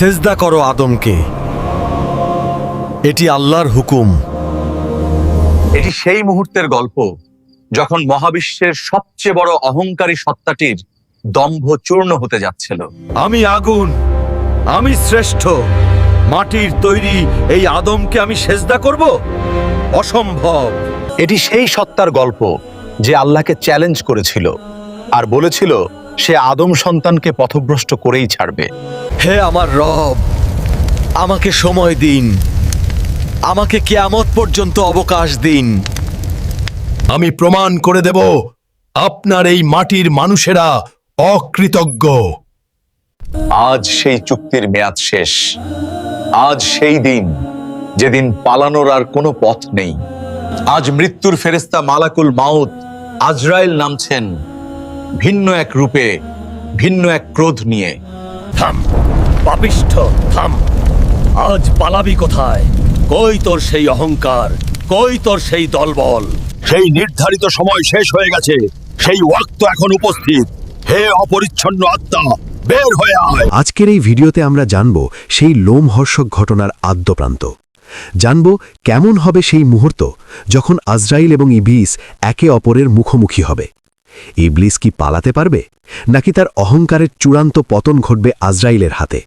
সেজদা করো আদমকে। এটি আল্লাহর হুকুম। এটি সেই মুহূর্তের গল্প যখন মহাবিশ্বের সবচেয়ে বড় অহংকারী সত্তাটির দম্ভ চূর্ণ হতে যাচ্ছিল। আমি আগুন আমি শ্রেষ্ঠ মাটির তৈরি এই আদমকে আমি সেজদা করব? অসম্ভব। এটি সেই সত্তার গল্প যে আল্লাহকে চ্যালেঞ্জ করেছিল আর বলেছিল সে আদম সন্তানকে পথভ্রষ্ট করেই ছাড়বে। হে আমার রব আমাকে সময় দিন। আমাকে কেয়ামত পর্যন্ত অবকাশ দিন। আমি প্রমাণ করে দেব আপনার এই মাটির মানুষেরা অকৃতজ্ঞ। আজ সেই চুক্তির মেয়াদ শেষ। আজ সেই দিন যেদিন পালানোর আর কোনো পথ নেই। আজ মৃত্যুর ফেরেস্তা মালাকুল মাউত আজরাইল নামছেন। ভিন্ন এক রূপে ভিন্ন এক ক্রোধ নিয়ে। থাম পাপিষ্ঠ থাম। আজ পালাবি কোথায়? কই তোর সেই অহংকার? কই তোর সেই দলবল? সেই নির্ধারিত সময় শেষ হয়ে গেছে। সেই ওয়াক্ত এখন উপস্থিত। হে অপরিচ্ছন্ন আত্মা বের হয়ে আয়। আজকের এই ভিডিওতে আমরা জানব সেই লোমহর্ষক ঘটনার আদ্যপ্রান্ত। জানব কেমন হবে সেই মুহূর্ত যখন আজরাইল এবং ইবিস একে অপরের মুখোমুখি হবে। ইবলিস কি পালাতে পারবে? নাকি তার অহংকারের চূড়ান্ত পতন ঘটবে আজরাইলের হাতে?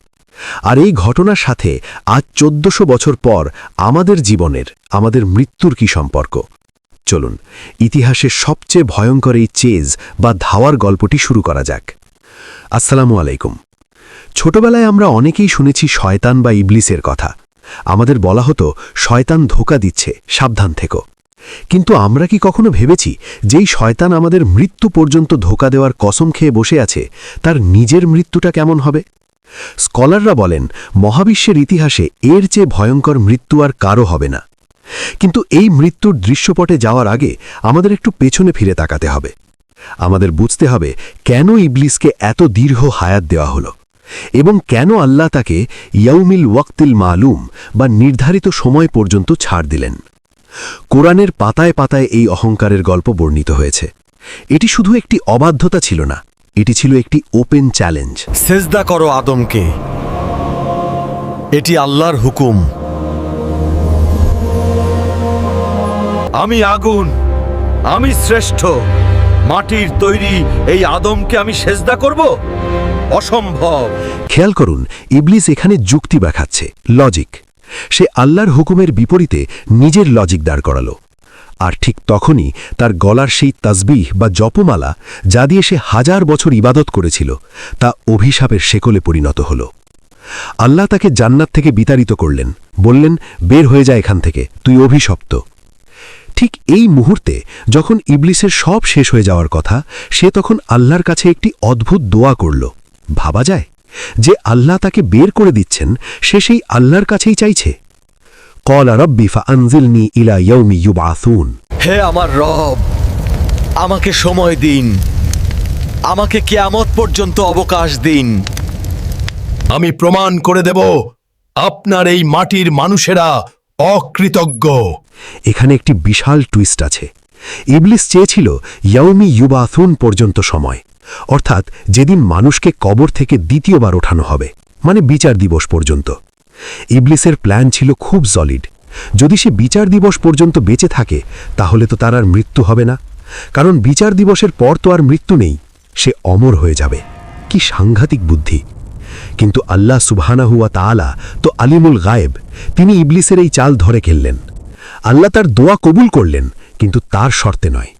আর এই ঘটনার সাথে আজ চোদ্দশো বছর পর আমাদের জীবনের, আমাদের মৃত্যুর কি সম্পর্ক? চলুন, ইতিহাসের সবচেয়ে ভয়ঙ্কর এই চেজ বা ধাওয়ার গল্পটি শুরু করা যাক। আসসালামু আলাইকুম। ছোটবেলায় আমরা অনেকেই শুনেছি শয়তান বা ইবলিসের কথা। আমাদের বলা হতো, শয়তান ধোকা দিচ্ছে, সাবধান থেকো। কিন্তু আমরা কি কখনো ভেবেছি যেই শয়তান আমাদের মৃত্যু পর্যন্ত ধোকা দেওয়ার কসম খেয়ে বসে আছে, তার নিজের মৃত্যুটা কেমন হবে? স্কলাররা বলেন, মহাবিশ্বের ইতিহাসে এর চেয়ে ভয়ঙ্কর মৃত্যু আর কারও হবে না। কিন্তু এই মৃত্যুর দৃশ্যপটে যাওয়ার আগে আমাদের একটু পেছনে ফিরে তাকাতে হবে। আমাদের বুঝতে হবে কেন ইবলিসকে এত দীর্ঘ হায়াত দেওয়া হলো এবং কেন আল্লাহ তাকে ইয়াউমিল ওয়াক্তিল মালুম বা নির্ধারিত সময় পর্যন্ত ছাড় দিলেন। কোরআনের পাতায় পাতায় এই অহংকারের গল্প বর্ণিত হয়েছে। এটি শুধু একটি অবাধ্যতা ছিল না এটি ছিল একটি ওপেন চ্যালেঞ্জ। সেজদা করো আদমকে। এটি আল্লাহর হুকুম। আমি আগুন আমি শ্রেষ্ঠ মাটির তৈরি এই আদমকে আমি সেজদা করব? অসম্ভব। খেয়াল করুন ইবলিস এখানে যুক্তি দেখাচ্ছে লজিক। সে আল্লাহর হুকুমের বিপরীতে নিজের লজিক দাঁড় করাল। আর ঠিক তখনই তার গলার সেই তাসবিহ বা জপমালা যা দিয়ে সে হাজার বছর ইবাদত করেছিল, তা অভিশাপের শেকলে পরিণত হল। আল্লাহ তাকে জান্নাত থেকে বিতাড়িত করলেন, বললেন, বের হয়ে যায় এখান থেকে, তুই অভিশপ্ত। ঠিক এই মুহূর্তে যখন ইবলিসের সব শেষ হয়ে যাওয়ার কথা, সে তখন আল্লাহর কাছে একটি অদ্ভুত দোয়া করল। ভাবা যায় যে আল্লাহ তাকে বের করে দিচ্ছেন সে সেই আল্লাহর কাছেই চাইছে। কল আনজিলনি ইলা ইয়ৌমি ইউবাথুন হে আমার রব আমাকে সময় দিন। আমাকে কেয়ামত পর্যন্ত অবকাশ দিন। আমি প্রমাণ করে দেব আপনার এই মাটির মানুষেরা অকৃতজ্ঞ। এখানে একটি বিশাল টুইস্ট আছে। ইবলিস চেয়েছিল ইয়ৌমি ইউবাথুন পর্যন্ত সময়। অর্থাৎ যেদিন মানুষকে কবর থেকে দ্বিতীয়বার ওঠানো হবে মানে বিচার দিবস পর্যন্ত। ইবলিসের প্ল্যান ছিল খুব সলিড যদি সে বিচার দিবস পর্যন্ত বেঁচে থাকে, তাহলে তো তার আর মৃত্যু হবে না। কারণ বিচার দিবসের পর তো আর মৃত্যু নেই, সে অমর হয়ে যাবে। কি সাংঘাতিক বুদ্ধি। কিন্তু আল্লাহ সুবহানাহুয়া তাআলা তো আলিমুল গায়েব, তিনি ইবলিসের এই চাল ধরে খেললেন। আল্লাহ তার দোয়া কবুল করলেন, কিন্তু তার শর্তে নয়।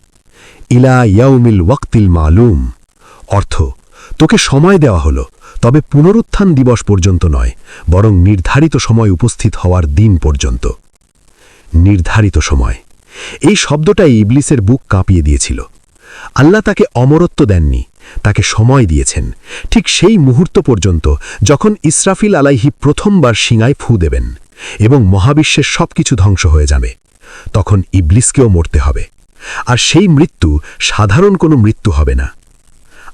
ইলা ইয়াউমিল ওয়াক্তিল মালুম। অর্থ। তোকে সময় দেওয়া হলো, তবে পুনরুত্থান দিবস পর্যন্ত নয়, বরং নির্ধারিত সময় উপস্থিত হওয়ার দিন পর্যন্ত। নির্ধারিত সময়। এই শব্দটাই ইবলিসের বুক কাঁপিয়ে দিয়েছিল। আল্লাহ তাকে অমরত্ব দেননি, তাকে সময় দিয়েছেন। ঠিক সেই মুহূর্ত পর্যন্ত যখন ইসরাফিল আলাইহি প্রথমবার শিঙায় ফু দেবেন এবং মহাবিশ্বের সবকিছু ধ্বংস হয়ে যাবে, তখন ইবলিসকেও মরতে হবে। আর সেই মৃত্যু সাধারণ কোনো মৃত্যু হবে না।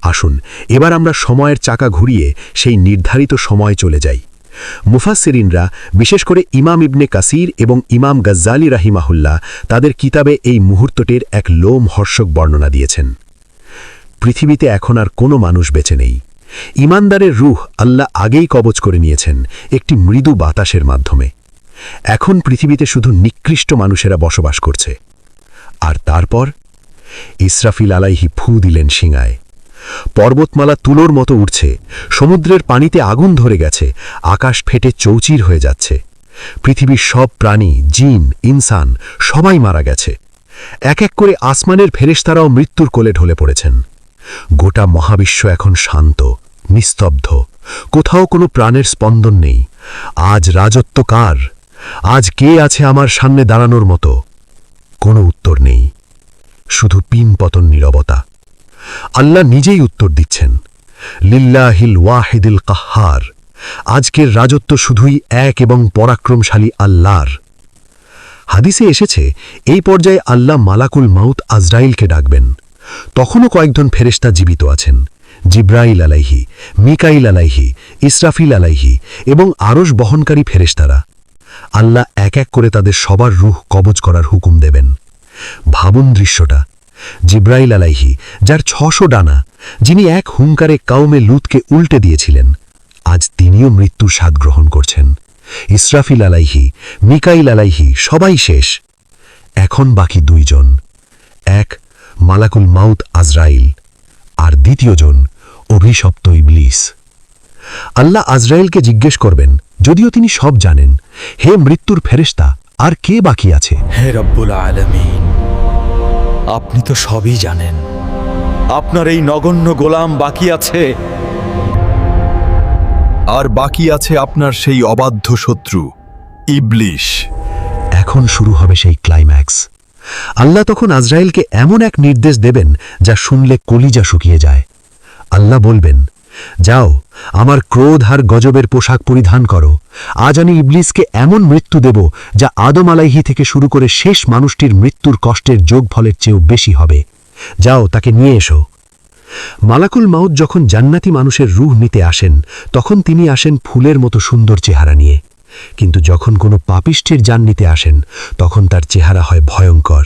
আসুন, এবার আমরা সময়ের চাকা ঘুরিয়ে সেই নির্ধারিত সময় চলে যাই। মুফাসিরিনরা বিশেষ করে ইমাম ইবনে কাসির এবং ইমাম গজ্জালি রাহিমাহুল্লাহ, তাদের কিতাবে এই মুহূর্তটির এক লোম হর্ষক বর্ণনা দিয়েছেন। পৃথিবীতে এখন আর কোনো মানুষ বেঁচে নেই। ইমানদারের রুহ আল্লাহ আগেই কবচ করে নিয়েছেন একটি মৃদু বাতাসের মাধ্যমে। এখন পৃথিবীতে শুধু নিকৃষ্ট মানুষেরা বসবাস করছে। আর তারপর? ইসরাফিল আলাইহি ফু দিলেন শিঙায়। পর্বতমালা তুলোর মতো উঠছে সমুদ্রের পানিতে আগুন ধরে গেছে। আকাশ ফেটে চৌচির হয়ে যাচ্ছে। পৃথিবীর সব প্রাণী, জিন, ইনসান সবাই মারা গেছে। এক এক করে আসমানের ফেরেশতারাও মৃত্যুর কোলে ঢলে পড়েছেন। গোটা মহাবিশ্ব এখন শান্ত, নিস্তব্ধ। কোথাও কোনো প্রাণের স্পন্দন নেই। আজ রাজত্ব কার? আজ কে আছে আমার সামনে দাঁড়ানোর মতো? কোনো উত্তর নেই। শুধু পিন পতন নীরবতা। আল্লাহ নিজেই উত্তর দিচ্ছেন। লিল্লাহিল ওয়াহিদিল কাহার। আজকের রাজত্ব শুধুই এক এবং পরাক্রমশালী আল্লাহর। হাদিসে এসেছে, এই পর্যায়ে আল্লাহ মালাকুল মাউত আজরাইলকে ডাকবেন। তখনও কয়েকজন ফেরেশতা জীবিত আছেন, জিব্রাইল আলাইহি, মিকাইল আলাইহি, ইসরাফিল আলাইহি এবং আরশ বহনকারী ফেরেশতারা। আল্লাহ এক এক করে তাদের সবার রুহ কবজ করার হুকুম দেবেন। ভাবুন দৃশ্যটা জিব্রাইল আলাইহি, যার ছশো ডানা, যিনি এক হুঙ্কারে কাউমে লুতকে উল্টে দিয়েছিলেন, আজ তিনিও মৃত্যুর স্বাদ গ্রহণ করছেন। ইসরাফিল আলাইহি, মিকাইল আলাইহি, সবাই শেষ। এখন বাকি দুইজন। এক, মালাকুল মাউত আজরাইল, আর দ্বিতীয়জন অভিশপ্ত ইবলিস। আল্লাহ আজরাইলকে জিজ্ঞেস করবেন, যদিও তিনি সব জানেন, হে মৃত্যুর ফেরেশতা, আর কে বাকি আছে? হে রব্বুল আলমিন। আপনি তো সবই জানেন। আপনার এই নগণ্য গোলাম বাকি আছে। আর বাকি আছে আপনার সেই অবাধ্য শত্রু ইবলিশ। এখন শুরু হবে সেই ক্লাইম্যাক্স। আল্লাহ তখন আজরাইলকে এমন এক নির্দেশ দেবেন যা শুনলে কলিজা শুকিয়ে যায়। আল্লাহ বলবেন যাও, আমার ক্রোধ আর গজবের পোশাক পরিধান করো। আজ আমি ইবলিসকে এমন মৃত্যু দেব, যা আদম আলাইহি থেকে শুরু করে শেষ মানুষটির মৃত্যুর কষ্টের যোগফলের চেয়েও বেশি হবে। যাও, তাকে নিয়ে এসো। মালাকুল মাউদ যখন জান্নাতি মানুষের রুহ নিতে আসেন, তখন তিনি আসেন ফুলের মতো সুন্দর চেহারা নিয়ে। কিন্তু যখন কোনো পাপিষ্ঠের যান নিতে আসেন, তখন তার চেহারা হয় ভয়ঙ্কর।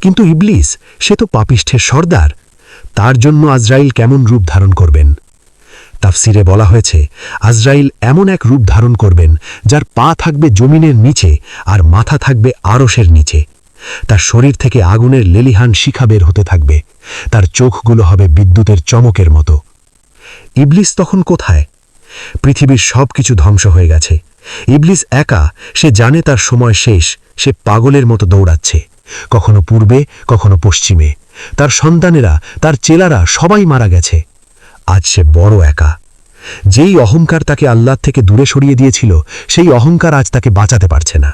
কিন্তু ইবলিস, সে তো পাপিষ্ঠের সর্দার। তার জন্য আজরাইল কেমন রূপ ধারণ করবেন? তাফসিরে বলা হয়েছে, আজরাইল এমন এক রূপ ধারণ করবেন যার পা থাকবে জমিনের নিচে আর মাথা থাকবে আরশের নিচে। তার শরীর থেকে আগুনের লেলিহান শিখা বের হতে থাকবে। তার চোখগুলো হবে বিদ্যুতের চমকের মতো। ইবলিস তখন কোথায়? পৃথিবীর সব কিছু ধ্বংস হয়ে গেছে। ইবলিস একা, সে জানে তার সময় শেষ, সে পাগলের মতো দৌড়াচ্ছে। কখনো পূর্বে, কখনো পশ্চিমে। তার সন্তানেরা, তার চেলারা সবাই মারা গেছে। আজ সে বড় একা। যেই অহংকার তাকে আল্লাহ থেকে দূরে সরিয়ে দিয়েছিল, সেই অহংকার আজ তাকে বাঁচাতে পারছে না।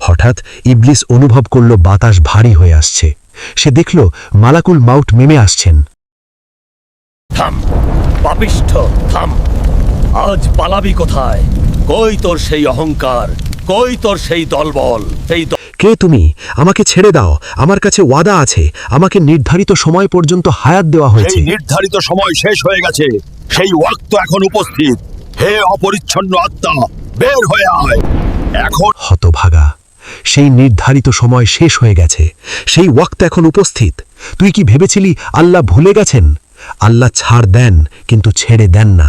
হঠাৎ ইবলিস অনুভব করল বাতাস ভারী হয়ে আসছে। সে দেখল মালাকুল মাউট মেমে আসছেন। থাম আজ পালাবি কোথায়? কই তোর সেই অহংকার? কই তোর সেই দলবল? সেই কে তুমি? আমাকে ছেড়ে দাও। আমার কাছে ওয়াদা আছে। আমাকে নির্ধারিত সময় পর্যন্ত হায়াত দেওয়া হয়েছে। নির্ধারিত সময় শেষ হয়ে গেছে। সেই ওয়াক্ত এখন উপস্থিত। হে অপরিচ্ছন্ন আত্মা বের হয়ে আয়। এখন হতভাগা সেই নির্ধারিত সময় শেষ হয়ে গেছে। সেই ওয়াক্ত এখন উপস্থিত। তুই কি ভেবেছিলি আল্লাহ ভুলে গেছেন? আল্লাহ ছাড় দেন কিন্তু ছেড়ে দেন না।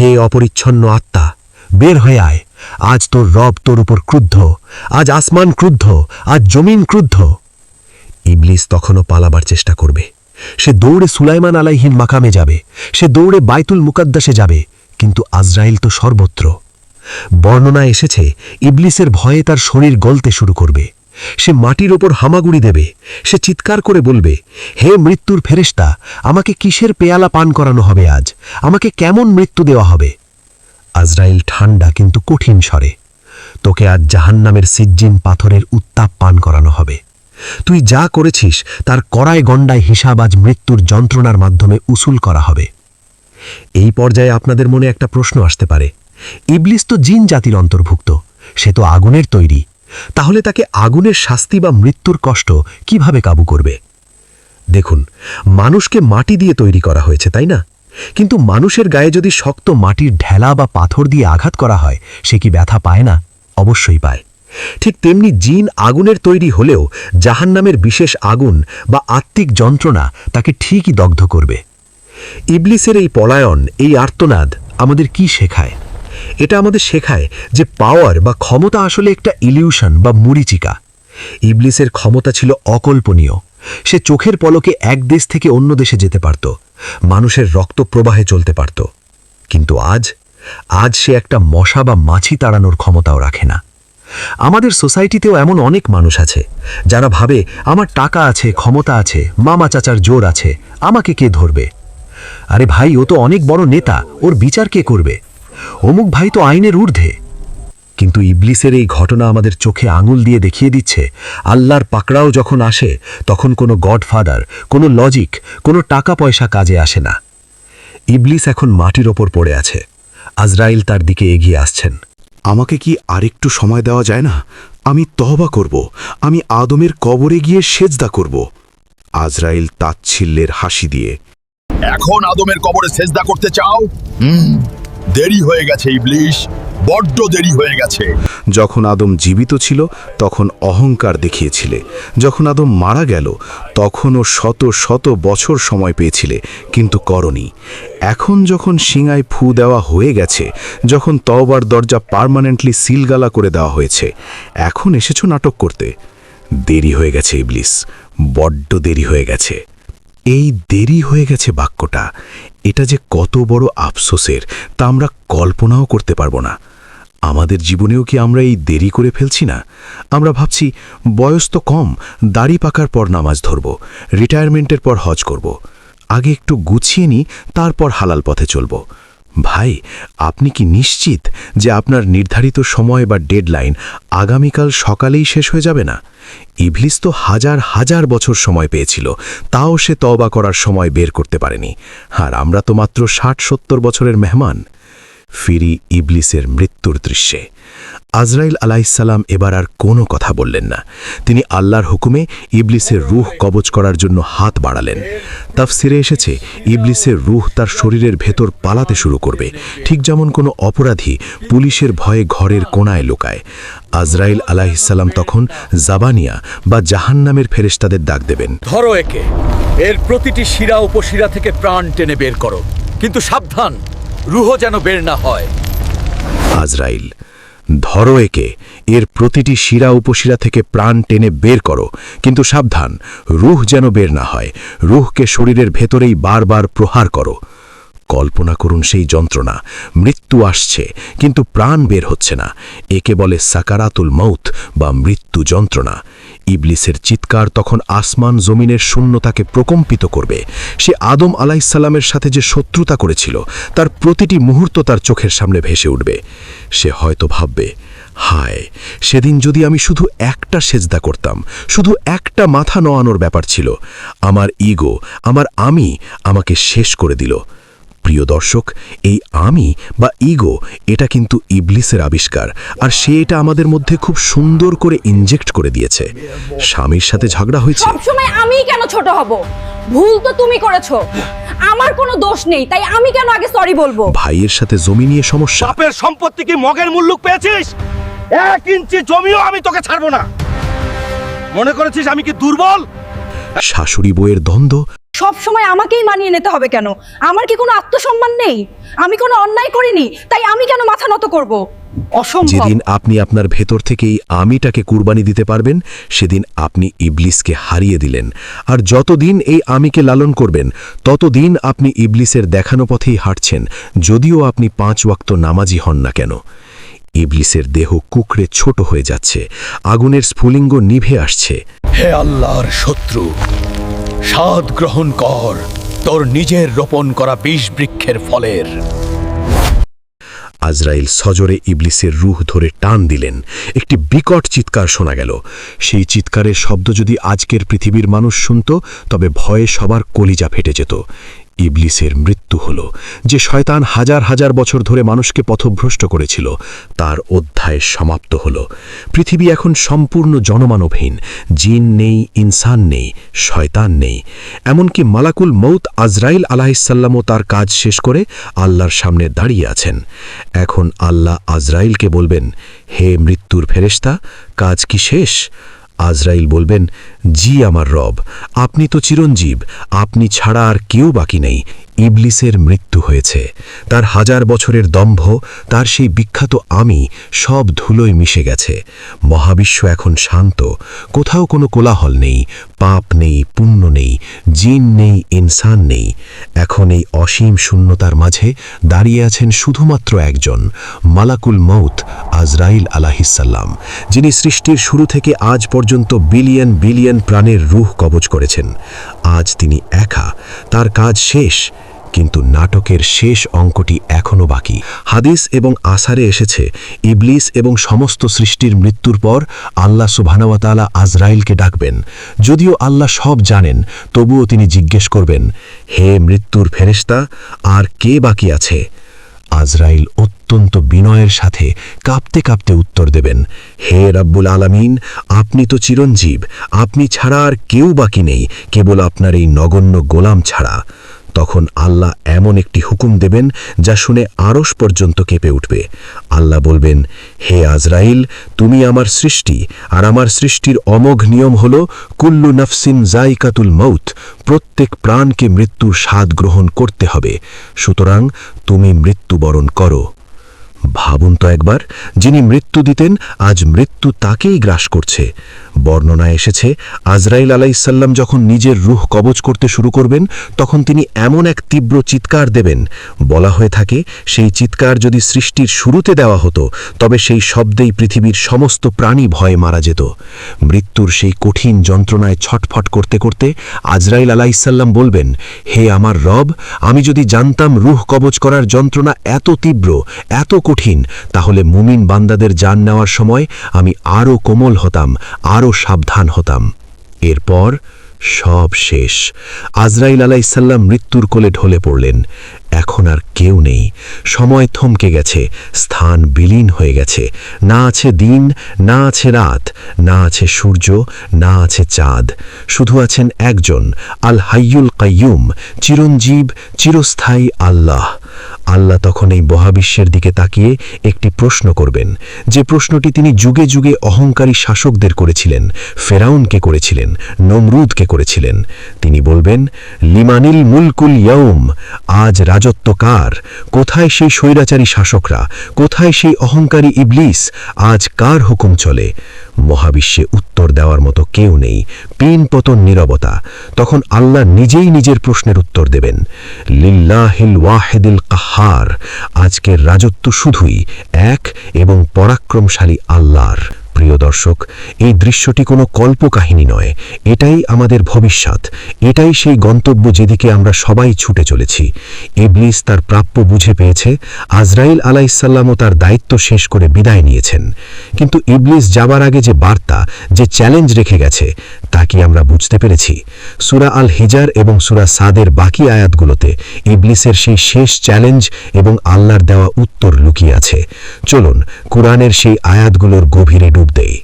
হে অপরিচ্ছন্ন আত্মা বের হয়ে আয়। আজ তোর রব তোর উপর ক্রুদ্ধ, আজ আসমান ক্রুদ্ধ, আজ জমিন ক্রুদ্ধ। ইবলিস তখনও পালাবার চেষ্টা করবে। সে দৌড়ে সুলাইমান আলাইহিন মাকামে যাবে, সে দৌড়ে বাইতুল মুকাদ্দাসে যাবে, কিন্তু আজরাইল তো সর্বত্র। বর্ণনা এসেছে, ইবলিসের ভয়ে তার শরীর গলতে শুরু করবে। সে মাটির ওপর হামাগুড়ি দেবে, সে চিৎকার করে বলবে, হে মৃত্যুর ফেরেশতা, আমাকে কিসের পেয়ালা পান করানো হবে আজ? আমাকে কেমন মৃত্যু দেওয়া হবে? আজরাইল ঠান্ডা কিন্তু কঠিন স্বরে। তোকে আজ জাহান্নামের সিজ্জিন পাথরের উত্তাপ পান করানো হবে। তুই যা করেছিস, তার কড়ায় গণ্ডায় হিসাব আজ মৃত্যুর যন্ত্রণার মাধ্যমে উসুল করা হবে। এই পর্যায়ে আপনাদের মনে একটা প্রশ্ন আসতে পারে। ইবলিস তো জিন জাতির অন্তর্ভুক্ত, সে তো আগুনের তৈরি। তাহলে তাকে আগুনের শাস্তি বা মৃত্যুর কষ্ট কীভাবে কাবু করবে? দেখুন, মানুষকে মাটি দিয়ে তৈরি করা হয়েছে, তাই না? কিন্তু মানুষের গায়ে যদি শক্ত মাটির ঢেলা বা পাথর দিয়ে আঘাত করা হয়, সে কি ব্যথা পায় না? অবশ্যই পায়। ঠিক তেমনি জিন আগুনের তৈরি হলেও জাহান্নামের বিশেষ আগুন বা আত্মিক যন্ত্রণা তাকে ঠিকই দগ্ধ করবে। ইবলিসের এই পলায়ন, এই আর্তনাদ আমাদের কি শেখায়? এটা আমাদের শেখায় যে পাওয়ার বা ক্ষমতা আসলে একটা ইলিউশন বা মুরিচিকা ইবলিসের ক্ষমতা ছিল অকল্পনীয়। সে চোখের পলকে এক দেশ থেকে অন্য দেশে যেতে পারত। মানুষের রক্ত প্রবাহে চলতে পারত। কিন্তু আজ আজ সে একটা মশা বা মাছি তাড়ানোর ক্ষমতাও রাখে না। আমাদের সোসাইটিতেও এমন অনেক মানুষ আছে, যারা ভাবে, আমার টাকা আছে, ক্ষমতা আছে, মামা চাচার জোর আছে, আমাকে কে ধরবে? আরে ভাই, ও তো অনেক বড় নেতা, ওর বিচার কে করবে? অমুক ভাই তো আইনের ঊর্ধ্বে। কিন্তু ইবলিসের এই ঘটনা আমাদের চোখে আঙুল দিয়ে দেখিয়ে দিচ্ছে আল্লাহর পাকড়াও যখন আসে তখন কোনো গডফাদার কোনো লজিক কোনো টাকা পয়সা কাজে আসে না। ইবলিস এখন মাটির ওপর পড়ে আছে। আজরাইল তার দিকে এগিয়ে আসছেন। আমাকে কি আরেকটু সময় দেওয়া যায় না? আমি তহবা করব। আমি আদমের কবরে গিয়ে সেজদা করব। আজরাইল তাচ্ছিল্যের হাসি দিয়ে এখন আদমের কবরে সেজদা করতে চাও? হুম দেরি হয়ে গেছে ইবলিশ বড্ড দেরি হয়ে গেছে। যখন আদম জীবিত ছিল, তখন অহংকার দেখিয়েছিলে। যখন আদম মারা গেল, তখনও শত শত বছর সময় পেয়েছিলে, কিন্তু করনি। এখন যখন সিঙায় ফু দেওয়া হয়ে গেছে, যখন তওবার দরজা পার্মানেন্টলি সিলগালা করে দেওয়া হয়েছে, এখন এসেছ নাটক করতে। দেরি হয়ে গেছে ইবলিস, বড্ড দেরি হয়ে গেছে। এই দেরি হয়ে গেছে বাক্যটা, এটা যে কত বড় আফসোসের, তা আমরা কল্পনাও করতে পারব না। আমাদের জীবনেও কি আমরা এই দেরি করে ফেলছি না? আমরা ভাবছি, বয়স তো কম, দাড়ি পাকার পর নামাজ ধরব, রিটায়ারমেন্টের পর হজ করব। আগে একটু গুছিয়ে নিই, তারপর হালাল পথে চলব। ভাই, আপনি কি নিশ্চিত যে আপনার নির্ধারিত সময় বা ডেডলাইন আগামীকাল সকালেই শেষ হয়ে যাবে না? ইবলিস তো হাজার হাজার বছর সময় পেয়েছিল, তাও সে তবা করার সময় বের করতে পারেনি। আর আমরা তো মাত্র ষাট সত্তর বছরের মেহমান। ফিরি ইবলিসের মৃত্যুর দৃশ্যে। আজরাইল আলাইসাল্লাম এবার আর কোনো কথা বললেন না। তিনি আল্লাহর হুকুমে ইবলিসের রুহ কবচ করার জন্য হাত বাড়ালেন। তাফসিরে এসেছে, ইবলিসের রুহ তার শরীরের ভেতর পালাতে শুরু করবে। ঠিক যেমন কোনো অপরাধী পুলিশের ভয়ে ঘরের কোনায় লুকায়। আজরাইল আলাইসাল্লাম তখন জাবানিয়া বা জাহান্নামের ফেরেস্তাদের ডাক দেবেন। ধরো একে, এর প্রতিটি শিরা উপশিরা থেকে প্রাণ টেনে বের করো। কিন্তু সাবধান রুহ যেন বের না হয়। আজরাইল, ধরো একে। এর প্রতিটি শিরা উপশিরা থেকে প্রাণ টেনে বের করো। কিন্তু সাবধান, রুহ যেন বের না হয়। রুহকে শরীরের ভেতরেই বারবার প্রহার করো। কল্পনা করুন সেই যন্ত্রণা। মৃত্যু আসছে, কিন্তু প্রাণ বের হচ্ছে না। একে বলে সাকারাতুল মৌত বা মৃত্যু যন্ত্রণা। ইবলিসের চিৎকার তখন আসমান জমিনের শূন্যতাকে প্রকম্পিত করবে। সে আদম আলাইসাল্লামের সাথে যে শত্রুতা করেছিল, তার প্রতিটি মুহূর্ত তার চোখের সামনে ভেসে উঠবে। সে হয়তো ভাববে, হায়, সেদিন যদি আমি শুধু একটা সেজদা করতাম, শুধু একটা মাথা নোয়ানোর ব্যাপার ছিল, আমার ইগো, আমার আমি আমাকে শেষ করে দিল। প্রিয় দর্শক এই আমি বা ইগো এটা কিন্তু ইবলিসের আবিষ্কার। আর সে এটা আমাদের মধ্যে খুব সুন্দর করে ইনজেক্ট করে দিয়েছে। স্বামীর সাথে ঝগড়া হয়েছে। সবসময় আমিই কেন ছোট হব? ভুল তো তুমি করেছ। আমার কোনো দোষ নেই তাই আমি কেন আগে সরি বলব? ভাইয়ের সাথে জমি নিয়ে সমস্যা। বাপের সম্পত্তি কি মগের মুল্লুক পেয়েছিস? এক ইঞ্চি জমিও আমি তোকে ছাড়বো না। মনে করেছিস আমি কি দুর্বল? শাশুড়ি বইয়ের দ্বন্দ্ব সব সময় আমাকেই মানিয়ে নিতে হবে কেন? আমার কি কোনো আত্মসম্মান নেই? আমি কোনো অন্যায় করিনি তাই আমি কেন মাথা নত করব? অসম্ভব। যেদিন আপনি আপনার ভেতর থেকেই আমিটাকে কুরবানি দিতে পারবেন সেদিন আপনি ইবলিসকে হারিয়ে দিলেন। আর যতদিন এই আমিকে লালন করবেন ততদিন আপনি ইবলিসের দেখানো পথেই হাঁটছেন যদিও আপনি পাঁচ ওয়াক্ত নামাজি হন না কেন। ইবলিসের দেহ কুকড়ে ছোট হয়ে যাচ্ছে আগুনের স্ফুলিঙ্গ নিভে আসছে। হে আল্লাহর শত্রু স্বাদ গ্রহণ কর। তোর নিজের রোপণ করা বিষ বৃক্ষের ফলের। আজরাইল সজরে ইবলিসের রুহ ধরে টান দিলেন। একটি বিকট চিৎকার শোনা গেল। সেই চিৎকারের শব্দ যদি আজকের পৃথিবীর মানুষ শুনত, তবে ভয়ে সবার কলিজা ফেটে যেত। ইবলিসের মৃত্যু হল, যে শয়তান হাজার হাজার বছর ধরে মানুষকে পথভ্রষ্ট করেছিল, তার অধ্যায় সমাপ্ত হল। পৃথিবী এখন সম্পূর্ণ জনমানবহীন, জিন নেই, ইনসান নেই, শয়তান নেই। এমনকি মালাকুল মৌত আজরাইল আলাহিসাল্লামও তার কাজ শেষ করে আল্লাহর সামনে দাঁড়িয়ে আছেন। এখন আল্লাহ আজরাইলকে বলবেন, হে মৃত্যুর ফেরেশতা, কাজ কি শেষ? আজরাইল বলবেন জি আমার রব আপনি তো চিরঞ্জীব আপনি ছাড়া আর কেউ বাকি নেই। ইবলিসের মৃত্যু হয়েছে। তার হাজার বছরের দম্ভ, তার সেই বিখ্যাত আমি সব ধুলোয় মিশে গেছে। মহাবিশ্ব এখন শান্ত, কোথাও কোনো কোলাহল নেই, পাপ নেই, পুণ্য নেই, জিন নেই, ইনসান নেই। এখন এই অসীম শূন্যতার মাঝে দাঁড়িয়ে আছেন শুধুমাত্র একজন, মালাকুল মৌত আজরাইল আলাহিসাল্লাম যিনি সৃষ্টির শুরু থেকে আজ পর্যন্ত বিলিয়ন বিলিয়ন প্রাণের রুহ কবজ করেছেন। আজ তিনি একা, তার কাজ শেষ কিন্তু নাটকের শেষ অঙ্কটি এখনও বাকি। হাদিস এবং আসারে এসেছে, ইবলিস এবং সমস্ত সৃষ্টির মৃত্যুর পর আল্লাহ সুবহানাওয়াতালা আজরাইলকে ডাকবেন। যদিও আল্লাহ সব জানেন, তবুও তিনি জিজ্ঞেস করবেন, হে মৃত্যুর ফেরেশতা, আর কে বাকি আছে? আজরাইল অত্যন্ত বিনয়ের সাথে কাঁপতে কাঁপতে উত্তর দেবেন, হে রাব্বুল আলামিন, আপনি তো চিরঞ্জীব, আপনি ছাড়া আর কেউ বাকি নেই, কেবল আপনার এই নগণ্য গোলাম ছাড়া। তখন আল্লাহ এমন একটি হুকুম দেবেন যা শুনে আরস পর্যন্ত কেঁপে উঠবে। আল্লাহ বলবেন, হে আজরাইল, তুমি আমার সৃষ্টি, আর আমার সৃষ্টির অমোঘ নিয়ম হল, কুল্লু নফসিন জাইকাতুল মৌত, প্রত্যেক প্রাণকে মৃত্যুর স্বাদ গ্রহণ করতে হবে। সুতরাং তুমি মৃত্যুবরণ করো। ভাবুন তো একবার, যিনি মৃত্যু দিতেন, আজ মৃত্যু তাকেই গ্রাস করছে। বর্ণনায় এসেছে, আজরাইল আলাইসাল্লাম যখন নিজের রুহ কবজ করতে শুরু করবেন, তখন তিনি এমন এক তীব্র চিৎকার দেবেন। বলা হয়ে থাকে, সেই চিৎকার যদি সৃষ্টির শুরুতে দেওয়া হতো, তবে সেই শব্দেই পৃথিবীর সমস্ত প্রাণী ভয়ে মারা যেত। মৃত্যুর সেই কঠিন যন্ত্রণায় ছটফট করতে করতে আজরাইল আলাইসাল্লাম বলবেন, হে আমার রব, আমি যদি জানতাম রুহ কবজ করার যন্ত্রণা এত তীব্র, এত কঠিন, তাহলে মুমিন বান্দাদের যান নেওয়ার সময় আমি আরও কোমল হতাম আরও সাবধান হতাম। এরপর সব শেষ। আজরাইল আলাইসাল্লাম মৃত্যুর কোলে ঢলে পড়লেন। এখন আর কেউ নেই। সময় থমকে গেছে। স্থান বিলীন হয়ে গেছে। না আছে দিন, না আছে রাত, না আছে সূর্য, না আছে চাঁদ। শুধু আছেন একজন আল হাইয়ুল কাইয়ুম, চিরঞ্জীব, চিরস্থায়ী আল্লাহ। আল্লাহ তখন এই মহাবিশ্বের দিকে তাকিয়ে একটি প্রশ্ন করবেন, যে প্রশ্নটি তিনি যুগে যুগে অহংকারী শাসকদের করেছিলেন, ফেরাউনকে করেছিলেন, নমরুদকে করেছিলেন। তিনি বলবেন, লিমানিল মুলকুল ইয়ৌম আজ রাজত্ব কার? কোথায় সেই স্বৈরাচারী শাসকরা? কোথায় সেই অহংকারী ইবলিস? আজ কার হুকুম চলে? মহাবিশ্বে উত্তর দেওয়ার মতো কেউ নেই, পিন পতন নীরবতা। তখন আল্লাহ নিজেই নিজের প্রশ্নের উত্তর দেবেন, লিল্লাহিল ওয়াহেদিল কাহার আজকের রাজত্ব শুধুই এক এবং পরাক্রমশালী আল্লাহর। প্রিয় দর্শক, এই দৃশ্যটি কোনো কল্পকাহিনী নয়। এটাই আমাদের ভবিষ্যৎ। এটাই সেই গন্তব্য যেদিকে আমরা সবাই ছুটে চলেছি। ইবলিস তার প্রাপ্য বুঝে পেয়েছে, আজরাইল আলাইসাল্লামও তার দায়িত্ব শেষ করে বিদায় নিয়েছেন। কিন্তু ইবলিস যাবার আগে যে বার্তা, যে চ্যালেঞ্জ রেখে গেছে, তা কি আমরা বুঝতে পেরেছি? সুরা আল হিজার এবং সুরা সাদের বাকি আয়াতগুলোতে ইবলিসের সেই শেষ চ্যালেঞ্জ এবং আল্লাহর দেওয়া উত্তর লুকিয়ে আছে। চলুন, কোরআনের সেই আয়াতগুলোর গভীরে ডুব দেই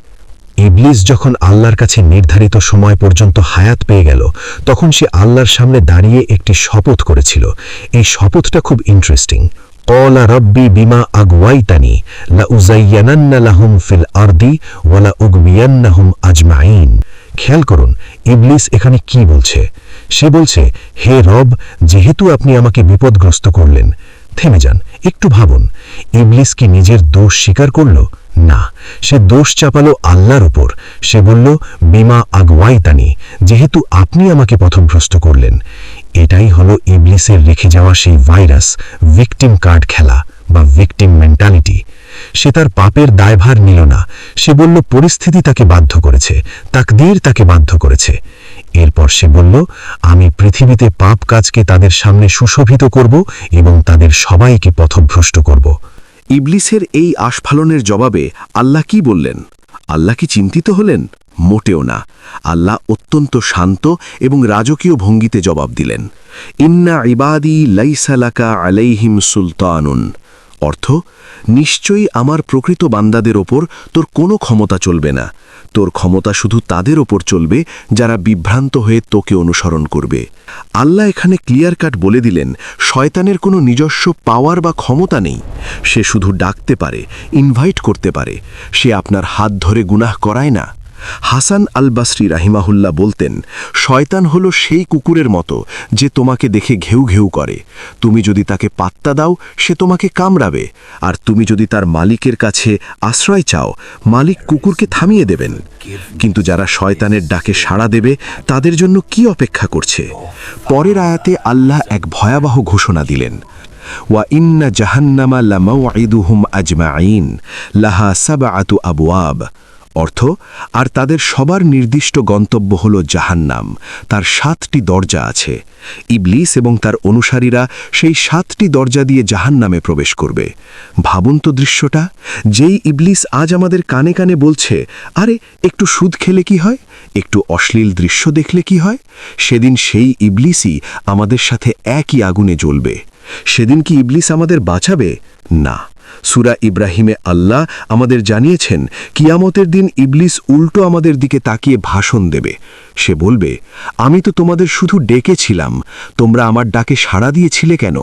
ইবলিস যখন আল্লাহর কাছে নির্ধারিত সময় পর্যন্ত হায়াত পেয়ে গেল, তখন সে আল্লাহর সামনে দাঁড়িয়ে একটি শপথ করেছিল। এই শপথটা খুব ইন্টারেস্টিং কলা রব্বি বিমা আগওয়াইতানি লা উজাইয়ানান্না ফিল আরদি ওয়ালা উগমিয়ান্নাহুম আজমাইন খেয়াল করুন, ইবলিস এখানে কি বলছে? সে বলছে, হে রব, যেহেতু আপনি আমাকে বিপদগ্রস্ত করলেন থেমে যান। একটু ভাবুন, ইবলিস কি নিজের দোষ স্বীকার করল? না, সে দোষ চাপালো আল্লাহর উপর। সে বলল, বিমা আগওয়াইতানি, যেহেতু আপনি আমাকে পথভ্রষ্ট করলেন, এটাই হলো ইবলিসের রেখে যাওয়া সেই ভাইরাস, ভিকটিম কার্ড খেলা বা ভিকটিম মেন্টালিটি। সে তার পাপের দায়ভার নিল না। সে বলল, পরিস্থিতি তাকে বাধ্য করেছে, তাকদীর তাকে বাধ্য করেছে। এরপর সে বলল, আমি পৃথিবীতে পাপ কাজকে তাদের সামনে সুশোভিত করব এবং তাদের সবাইকে পথভ্রষ্ট করব। ইবলিসের এই আস্ফালনের জবাবে আল্লাহ কি বললেন? আল্লাহ কি চিন্তিত হলেন? মোটেও না। আল্লাহ অত্যন্ত শান্ত এবং রাজকীয় ভঙ্গিতে জবাব দিলেন, ইন্না ইবাদি লাইসালাকা আলাইহিম সুলতানুন। অর্থ, নিশ্চয়ই আমার প্রকৃত বান্দাদের ওপর তোর কোনো ক্ষমতা চলবে না। তোর ক্ষমতা শুধু তাদের ওপর চলবে যারা বিভ্রান্ত হয়ে তোকে অনুসরণ করবে। আল্লাহ এখানে ক্লিয়ার কাট বলে দিলেন, শয়তানের কোনো নিজস্ব পাওয়ার বা ক্ষমতা নেই। সে শুধু ডাকতে পারে ইনভাইট করতে পারে। সে আপনার হাত ধরে গুনাহ করায় না। হাসান আল বাসরি রাহিমাহুল্লাহ বলতেন, শয়তান হলো সেই কুকুরের মতো যে তোমাকে দেখে ঘেউ ঘেউ করে। তুমি যদি তাকে পাত্তা দাও, সে তোমাকে কামড়াবে। আর তুমি যদি তার মালিকের কাছে আশ্রয় চাও, মালিক কুকুরকে থামিয়ে দেবেন। কিন্তু যারা শয়তানের ডাকে সাড়া দেবে, তাদের জন্য কি অপেক্ষা করছে? পরের আয়াতে আল্লাহ এক ভয়াবহ ঘোষণা দিলেন, ওয়া ইন্না জাহান্নামা লামাউঈদুহুম আজমাঈন, লাহা সাবআতু আবওয়াব। অর্থ, আর তাদের সবার নির্দিষ্ট গন্তব্য হল জাহান্নাম। তার সাতটি দরজা আছে। ইবলিস এবং তার অনুসারীরা সেই সাতটি দরজা দিয়ে জাহান্নামে প্রবেশ করবে। ভাবুন তো দৃশ্যটা, যেই ইবলিস আজ আমাদের কানে কানে বলছে, আরে, একটু সুদ খেলে কি হয়? একটু অশ্লীল দৃশ্য দেখলে কি হয়? সেদিন সেই ইবলিসই আমাদের সাথে একই আগুনে জ্বলবে। সেদিন কি ইবলিস আমাদের বাঁচাবে? না। সুরা ইব্রাহিমে আল্লাহ আমাদের জানিয়েছেন, কিয়ামতের দিন ইবলিস উল্টো আমাদের দিকে তাকিয়ে ভাষণ দেবে। সে বলবে, আমি তো তোমাদের শুধু ডেকেছিলাম। তোমরা আমার ডাকে সাড়া দিয়েছিলে কেন?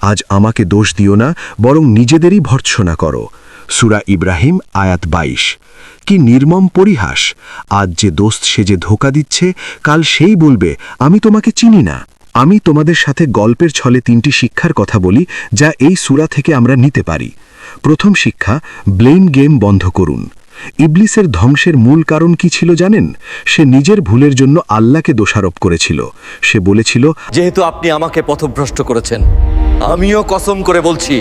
আজ আমাকে দোষ দিও না, বরং নিজেদেরই ভর্ৎসনা করো। সুরা ইব্রাহিম, আয়াত বাইশ। কি নির্মম পরিহাস! আজ যে দোস্ত সে যে ধোকা দিচ্ছে, কাল সেই বলবে, আমি তোমাকে চিনি না। আমি তোমাদের সাথে গল্পের ছলে তিনটি শিক্ষার কথা বলি, যা এই সুরা থেকে আমরা নিতে পারি। প্রথম শিক্ষা, ব্লেম গেম বন্ধ করুন। ইবলিসের ধ্বংসের মূল কারণ কি ছিল জানেন? সে নিজের ভুলের জন্য আল্লাহকে দোষারোপ করেছিল। সে বলেছিল, যেহেতু আপনি আমাকে পথভ্রষ্ট করেছেন, আমিও কসম করে বলছি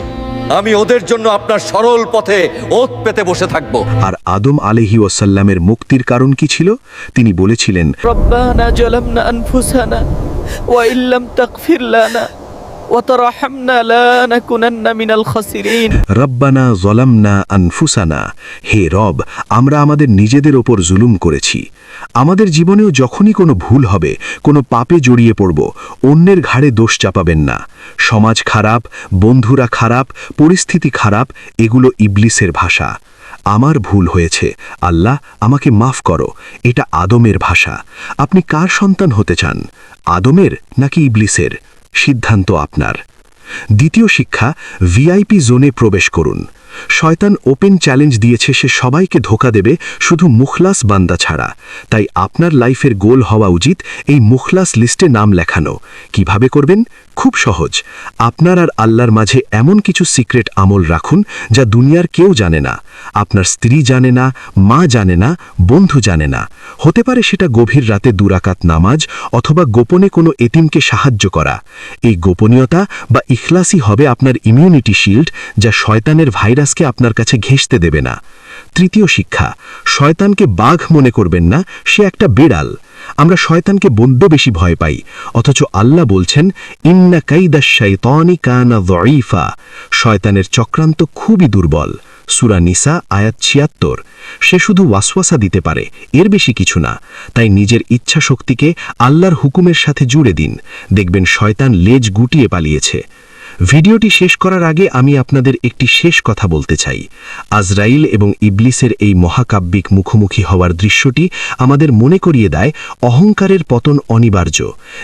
আমি ওদের জন্য আপনার সরল পথে ওত পেতে বসে থাকব। আর আদম আলিহি ওসাল্লামের মুক্তির কারণ কি ছিল? তিনি বলেছিলেন রব্বানা জলামনা আনফুসানা ওয়া ইল্লাম লানা। وترحمنا لنكونن من الخاسرين রব্বানা জলামনা আনফুসানা হে রব আমরা আমাদের নিজেদের ওপর জুলুম করেছি আমাদের জীবনেও যখনই কোনো ভুল হবে কোনো পাপে জড়িয়ে পড়ব অন্যের ঘাড়ে দোষ চাপাবেন না সমাজ খারাপ বন্ধুরা খারাপ পরিস্থিতি খারাপ এগুলো ইবলিসের ভাষা আমার ভুল হয়েছে আল্লাহ আমাকে মাফ করো এটা আদমের ভাষা আপনি কার সন্তান হতে চান আদমের নাকি ইবলিসের সিদ্ধান্ত আপনার। দ্বিতীয় শিক্ষা ভিআইপি জোনে প্রবেশ করুন। শয়তান ওপেন চ্যালেঞ্জ দিয়েছে, সে সবাইকে ধোকা দেবে, শুধু মুখলাস বান্দা ছাড়া। তাই আপনার লাইফের গোল হওয়া উচিত এই মুখলাস লিস্টে নাম লেখানো। কীভাবে করবেন? খুব সহজ। আপনার আর আল্লাহর মাঝে এমন কিছু সিক্রেট আমল রাখুন যা দুনিয়ার কেউ জানে না। আপনার স্ত্রী জানে না, মা জানে না, বন্ধু জানে না। হতে পারে সেটা গভীর রাতে দুরাকাত নামাজ অথবা গোপনে কোনো এতিমকে সাহায্য করা। এই গোপনীয়তা বা ইখলাসই হবে আপনার ইমিউনিটি শিল্ড যা শয়তানের ভাইরাসকে আপনার কাছে ঘেঁষতে দেবে না। তৃতীয় শিক্ষা, শয়তানকে বাঘ মনে করবেন না, সে একটা বেড়াল। আমরা শয়তানকে বড্ড বেশি ভয় পাই, অথচ আল্লাহ বলছেন, ইন্না কাইদা শাইতানি কানা দঈফা। শয়তানের চক্রান্ত খুবই দুর্বল। সুরা নিসা, আয়াত ছিয়াত্তর। সে শুধু ওয়াসওয়াসা দিতে পারে, এর বেশি কিছু না। তাই নিজের ইচ্ছা শক্তিকে আল্লাহর হুকুমের সাথে জুড়ে দিন। দেখবেন শয়তান লেজ গুটিয়ে পালিয়েছে। ভিডিওটি শেষ করার আগে আমি আপনাদের একটি শেষ কথা বলতে চাই। আজরাইল এবং ইবলিসের এই মহাকাব্যিক মুখোমুখি হওয়ার দৃশ্যটি আমাদের মনে করিয়ে দেয় অহংকারের পতন অনিবার্য।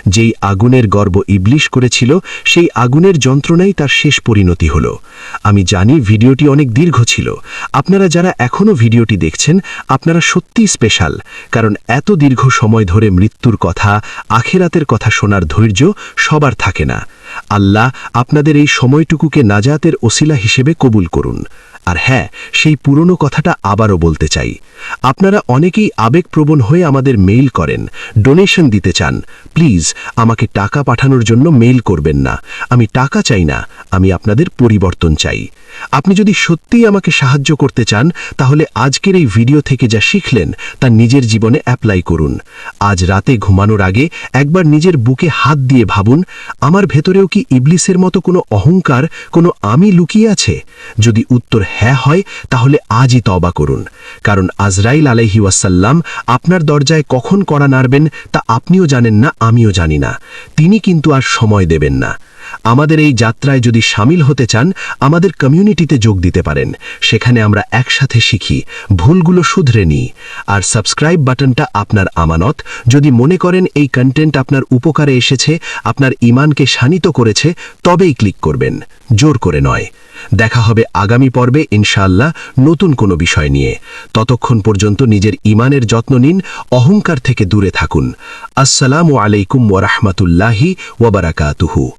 যেই আগুনের গর্ব ইবলিশ করেছিল, সেই আগুনের যন্ত্রণাই তার শেষ পরিণতি হল। আমি জানি ভিডিওটি অনেক দীর্ঘ ছিল। আপনারা যারা এখনও ভিডিওটি দেখছেন, আপনারা সত্যিই স্পেশাল, কারণ এত দীর্ঘ সময় ধরে মৃত্যুর কথা, আখেরাতের কথা শোনার ধৈর্য সবার থাকে না। আল্লাহ আপনাদের এই সময়টুকুকে নাজাতের ওসিলা হিসেবে কবুল করুন। আর হ্যাঁ সেই পুরনো কথাটা আবারও বলতে চাই। আপনারা অনেকেই আবেগপ্রবণ হয়ে আমাদের মেইল করেন, ডোনেশন দিতে চান। প্লিজ, আমাকে টাকা পাঠানোর জন্য মেইল করবেন না। আমি টাকা চাই না, আমি আপনাদের পরিবর্তন চাই। আপনি যদি সত্যিই আমাকে সাহায্য করতে চান, তাহলে আজকের এই ভিডিও থেকে যা শিখলেন, তা নিজের জীবনে অ্যাপ্লাই করুন। আজ রাতে ঘুমানোর আগে একবার নিজের বুকে হাত দিয়ে ভাবুন, আমার ভেতরেও কি ইবলিসের মতো কোনো অহংকার, কোনো আমি লুকিয়ে আছে? যদি উত্তর হ্যাঁ হয়, তাহলে আজই তবা করুন। কারণ আজরাইল আলাইহি ওয়াসাল্লাম আপনার দরজায় কখন করা নাড়বেন, তা আপনিও জানেন না, আমিও জানি না। তিনি কিন্তু আর সময় দেবেন না। আমাদের এই যাত্রায় যদি সামিল হতে চান, আমাদের কমিউনিটিতে যোগ দিতে পারেন। সেখানে আমরা একসাথে শিখি, ভুলগুলো শুধরে নিই। আর সাবস্ক্রাইব বাটনটা আপনার আমানত। যদি মনে করেন এই কন্টেন্ট আপনার উপকারে এসেছে, আপনার ইমানকে শানিত করেছে, তবেই ক্লিক করবেন। জোর করে নয়। দেখা হবে আগামী পর্বে, ইনশাআল্লাহ, নতুন কোনো বিষয় নিয়ে। ততক্ষণ পর্যন্ত নিজের ইমানের যত্ন নিন, অহংকার থেকে দূরে থাকুন। আসসালামু আলাইকুম ওয়ারাহমাতুল্লাহি ওয়াবারাকাতুহু